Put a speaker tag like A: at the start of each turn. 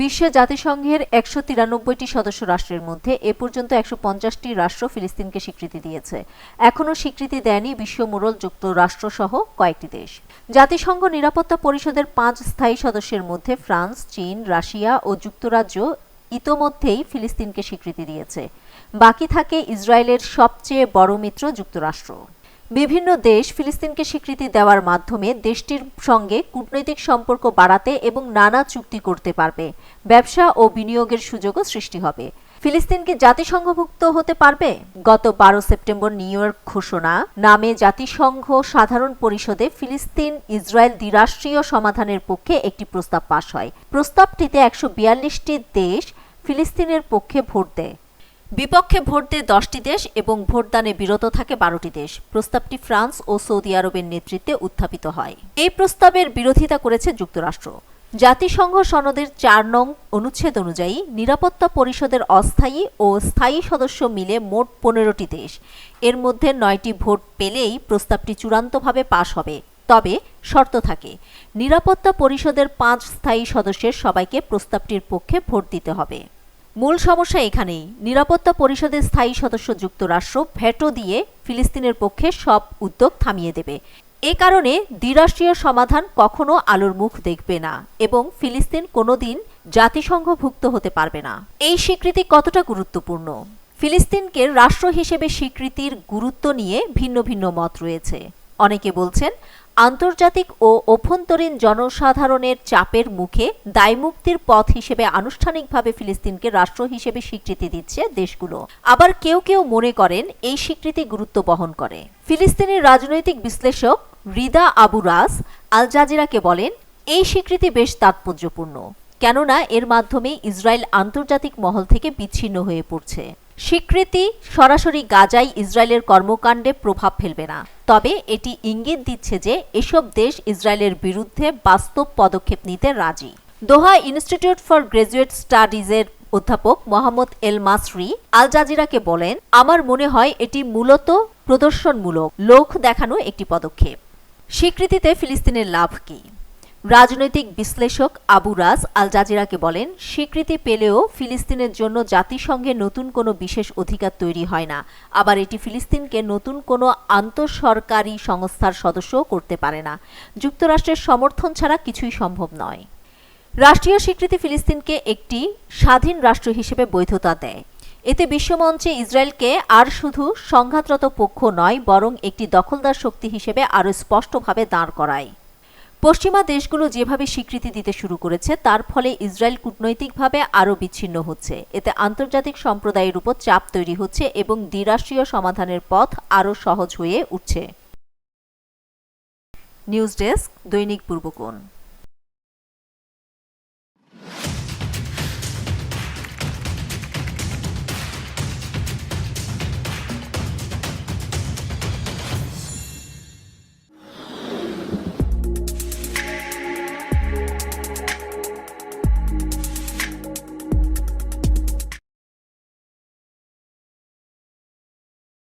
A: বিশ্বে জাতিসংঘের একশো তিরানব্বইটি সদস্য রাষ্ট্রের মধ্যে এ পর্যন্ত একশো পঞ্চাশটি রাষ্ট্র ফিলিস্তিনকে স্বীকৃতি দিয়েছে। এখনও স্বীকৃতি দেয়নি বিশ্ব মোড়ল যুক্তরাষ্ট্র সহ কয়েকটি দেশ। জাতিসংঘ নিরাপত্তা পরিষদের পাঁচ স্থায়ী সদস্যের মধ্যে ফ্রান্স, চীন, রাশিয়া ও যুক্তরাজ্য ইতোমধ্যেই ফিলিস্তিনকে স্বীকৃতি দিয়েছে। বাকি থাকে ইসরায়েলের সবচেয়ে বড় মিত্র যুক্তরাষ্ট্র। বিভিন্ন দেশ ফিলিস্তিনকে স্বীকৃতি দেওয়ার মাধ্যমে দেশটির সঙ্গে কূটনৈতিক সম্পর্ক বাড়াতে এবং নানা চুক্তি করতে পারবে। ব্যবসা ও বিনিয়োগের সুযোগও সৃষ্টি হবে। ফিলিস্তিন কি জাতিসংঘভুক্ত হতে পারবে? গত বারো সেপ্টেম্বর নিউ ইয়র্ক ঘোষণা নামে জাতিসংঘ সাধারণ পরিষদে ফিলিস্তিন ইসরায়েল দ্বিরাষ্ট্রীয় সমাধানের পক্ষে একটি প্রস্তাব পাশ হয়। প্রস্তাবটিতে একশো বিয়াল্লিশটি দেশ ফিলিস্তিনের পক্ষে ভোট দেয়। বিপক্ষে ভোট দেয় দশটি দেশ এবং ভোটদানে বিরত থাকে বারোটি দেশ। প্রস্তাবটি ফ্রান্স ও সৌদি আরবের নেতৃত্বে উত্থাপিত হয়। এই প্রস্তাবের বিরোধিতা করেছে যুক্তরাষ্ট্র। জাতিসংঘ সনদের চার নং অনুচ্ছেদ অনুযায়ী নিরাপত্তা পরিষদের অস্থায়ী ও স্থায়ী সদস্য মিলে মোট পনেরোটি দেশ। এর মধ্যে নয়টি ভোট পেলেই প্রস্তাবটি চূড়ান্তভাবে পাশ হবে। তবে শর্ত থাকে, নিরাপত্তা পরিষদের পাঁচ স্থায়ী সদস্যের সবাইকে প্রস্তাবটির পক্ষে ভোট দিতে হবে। মূল সমস্যা এখানেই। নিরাপত্তা পরিষদের স্থায়ী সদস্য যুক্তরাষ্ট্র ভেটো দিয়ে ফিলিস্তিনের পক্ষে সব উদ্যোগ থামিয়ে দেবে। এ কারণে দ্বিরাষ্ট্রীয় সমাধান কখনো আলোর মুখ দেখবে না এবং ফিলিস্তিন কোনোদিন জাতিসংঘভুক্ত হতে পারবে না। এই স্বীকৃতি কতটা গুরুত্বপূর্ণ? ফিলিস্তিনকে রাষ্ট্র হিসেবে স্বীকৃতির গুরুত্ব নিয়ে ভিন্ন ভিন্ন মত রয়েছে। অনেকে বলছেন আন্তর্জাতিক ও অভ্যন্তরীণ জনসাধারণের চাপের মুখে দায়মুক্তির পথ হিসেবে আনুষ্ঠানিকভাবে ফিলিস্তিনকে রাষ্ট্র হিসেবে স্বীকৃতি দিচ্ছে দেশগুলো। আবার কেউ কেউ মনে করেন এই স্বীকৃতি গুরুত্ব বহন করে। ফিলিস্তিনের রাজনৈতিক বিশ্লেষক রিদা আবু রাস আল জাজিরাকে বলেন, এই স্বীকৃতি বেশ তাৎপর্যপূর্ণ, কেননা এর মাধ্যমে ইসরায়েল আন্তর্জাতিক মহল থেকে বিচ্ছিন্ন হয়ে পড়ছে। স্বীকৃতি সরাসরি গাজায় ইসরায়েলের কর্মকাণ্ডে প্রভাব ফেলবে না। তবে এটি ইঙ্গিত দিচ্ছে যে এসব দেশ ইসরায়েলের বিরুদ্ধে বাস্তব পদক্ষেপ নিতে রাজি। দোহা ইনস্টিটিউট ফর গ্রাজুয়েট স্টাডিজের অধ্যাপক মোহাম্মদ এল মাসরি আল জাজিরাকে বলেন, আমার মনে হয় এটি মূলত প্রদর্শনমূলক, লোক দেখানো একটি পদক্ষেপ। স্বীকৃতিতে ফিলিস্তিনের লাভ কী? রাজনৈতিক বিশ্লেষক আবু রাজ আল জাজিরাকে বলেন, স্বীকৃতি পেলেও ফিলিস্তিনের জন্য জাতিসংঘে নতুন কোনো বিশেষ অধিকার তৈরি হয় না। আবার এটি ফিলিস্তিনকে নতুন কোনো আন্তঃসরকারি সংস্থার সদস্যও করতে পারে না। যুক্তরাষ্ট্রের সমর্থন ছাড়া কিছুই সম্ভব নয়। রাষ্ট্রীয় স্বীকৃতি ফিলিস্তিনকে একটি স্বাধীন রাষ্ট্র হিসেবে বৈধতা দেয়। এতে বিশ্বমঞ্চে ইসরায়েলকে আর শুধু সংঘাতরত পক্ষ নয়, বরং একটি দখলদার শক্তি হিসেবে আরও স্পষ্টভাবে দাঁড় করায়। পশ্চিমা দেশগুলো যেভাবে স্বীকৃতি দিতে শুরু করেছে, তার ফলে ইসরায়েল কূটনৈতিকভাবে আরও বিচ্ছিন্ন হচ্ছে। এতে আন্তর্জাতিক সম্প্রদায়ের উপর চাপ তৈরি হচ্ছে এবং দ্বিরাষ্ট্রীয় সমাধানের পথ আরও সহজ হয়ে উঠছে। নিউজ ডেস্ক দৈনিক পূর্বকোণ।